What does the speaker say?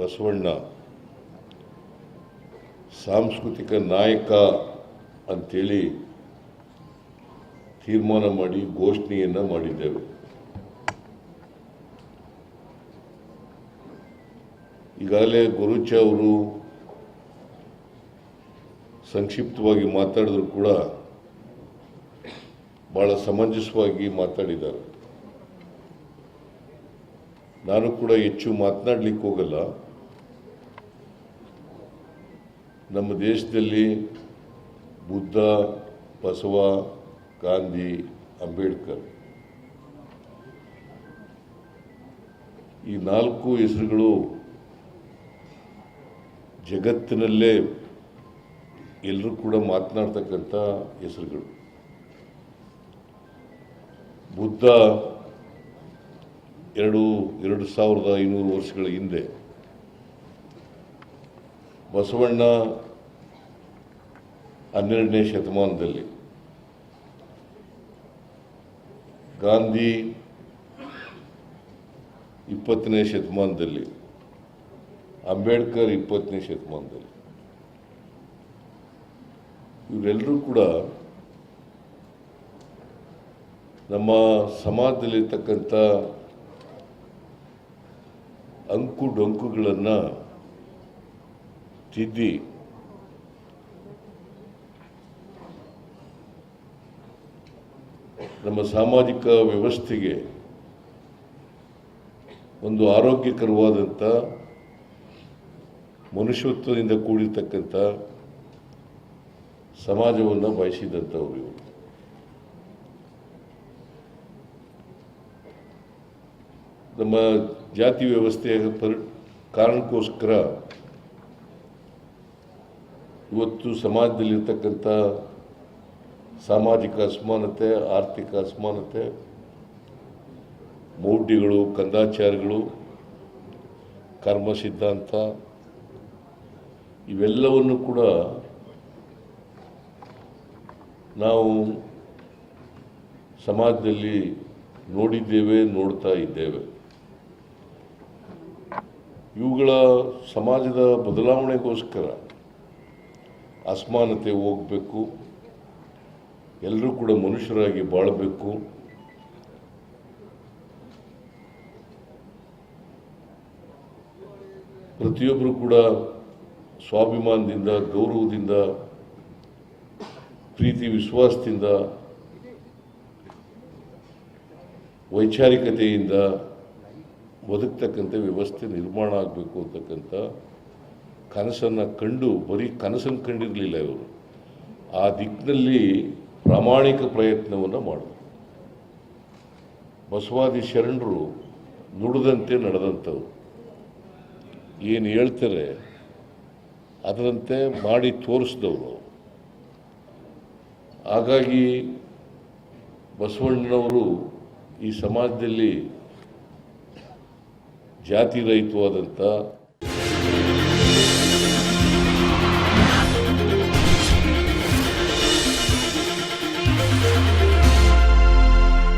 ಬಸವಣ್ಣ ಸಾಂಸ್ಕೃತಿಕ ನಾಯಕ ಅಂಥೇಳಿ ತೀರ್ಮಾನ ಮಾಡಿ ಘೋಷಣೆಯನ್ನು ಮಾಡಿದ್ದೇವೆ. ಈಗಾಗಲೇ ಗುರುಚ ಅವರು ಸಂಕ್ಷಿಪ್ತವಾಗಿ ಮಾತಾಡಿದ್ರು ಕೂಡ ಬಹಳ ಸಮಂಜಸವಾಗಿ ಮಾತಾಡಿದ್ದಾರೆ. ನಾನು ಕೂಡ ಹೆಚ್ಚು ಮಾತನಾಡಲಿಕ್ಕೆ ಹೋಗಲ್ಲ. ನಮ್ಮ ದೇಶದಲ್ಲಿ ಬುದ್ಧ, ಬಸವ, ಗಾಂಧಿ, ಅಂಬೇಡ್ಕರ್. ಈ ನಾಲ್ಕು ಹೆಸರುಗಳು ಜಗತ್ತಿನಲ್ಲೇ ಎಲ್ಲರೂ ಕೂಡ ಮಾತನಾಡ್ತಕ್ಕಂಥ ಹೆಸರುಗಳು. ಬುದ್ಧ ಎರಡು ಎರಡು ಸಾವಿರದ ಐನೂರು ವರ್ಷಗಳ ಹಿಂದೆ ಬಸವಣ್ಣ ಹನ್ನೆರಡನೇ ಶತಮಾನದಲ್ಲಿ ಗಾಂಧಿ ಇಪ್ಪತ್ತನೇ ಶತಮಾನದಲ್ಲಿ, ಅಂಬೇಡ್ಕರ್ ಇಪ್ಪತ್ತನೇ ಶತಮಾನದಲ್ಲಿ. ಇವರೆಲ್ಲರೂ ಕೂಡ ನಮ್ಮ ಸಮಾಜದಲ್ಲಿರ್ತಕ್ಕಂಥ ಅಂಕು ಡೊಂಕುಗಳನ್ನು ತಿದ್ದಿ ನಮ್ಮ ಸಾಮಾಜಿಕ ವ್ಯವಸ್ಥೆಗೆ ಒಂದು ಆರೋಗ್ಯಕರವಾದಂಥ ಮನುಷ್ಯತ್ವದಿಂದ ಕೂಡಿರ್ತಕ್ಕಂಥ ಸಮಾಜವನ್ನು ಬಯಸಿದಂಥವ್ರು ಇವರು. ನಮ್ಮ ಜಾತಿ ವ್ಯವಸ್ಥೆಯ ಪರಿ ಕಾರಣಕ್ಕೋಸ್ಕರ ಇವತ್ತು ಸಮಾಜದಲ್ಲಿರ್ತಕ್ಕಂಥ ಸಾಮಾಜಿಕ ಅಸಮಾನತೆ, ಆರ್ಥಿಕ ಅಸಮಾನತೆ, ಮೌಢ್ಯಗಳು, ಕಂದಾಚಾರಗಳು ಕರ್ಮ ಸಿದ್ಧಾಂತ ಇವೆಲ್ಲವನ್ನು ಕೂಡ ನಾವು ಸಮಾಜದಲ್ಲಿ ನೋಡಿದ್ದೇವೆ, ನೋಡ್ತಾ ಇದ್ದೇವೆ. ಇವುಗಳ ಸಮಾಜದ ಬದಲಾವಣೆಗೋಸ್ಕರ ಅಸಮಾನತೆ ಹೋಗಬೇಕು, ಎಲ್ಲರೂ ಕೂಡ ಮನುಷ್ಯರಾಗಿ ಬಾಳಬೇಕು. ಪ್ರತಿಯೊಬ್ಬರು ಕೂಡ ಸ್ವಾಭಿಮಾನದಿಂದ, ಗೌರವದಿಂದ, ಪ್ರೀತಿ, ವಿಶ್ವಾಸದಿಂದ, ವೈಚಾರಿಕತೆಯಿಂದ ಬದುಕ್ತಕ್ಕಂಥ ವ್ಯವಸ್ಥೆ ನಿರ್ಮಾಣ ಆಗಬೇಕು ಅಂತಕ್ಕಂಥ ಕನಸನ್ನು ಕಂಡು, ಬರೀ ಕನಸನ್ನು ಕಂಡಿರಲಿಲ್ಲ ಇವರು. ಆ ದಿಕ್ಕಿನಲ್ಲಿ ಪ್ರಾಮಾಣಿಕ ಪ್ರಯತ್ನವನ್ನು ಮಾಡಿದರು. ಬಸವಾದಿ ಶರಣರು ನುಡಿದಂತೆ ನಡೆದಂಥವ್ರು ಏನು ಹೇಳ್ತಾರೆ, ಅದರಂತೆ ಮಾಡಿ ತೋರಿಸಿದವರು ಹಾಗಾಗಿ ಬಸವಣ್ಣನವರು ಈ ಸಮಾಜದಲ್ಲಿ ಜಾತಿ ರಹಿತವಾದಂಥ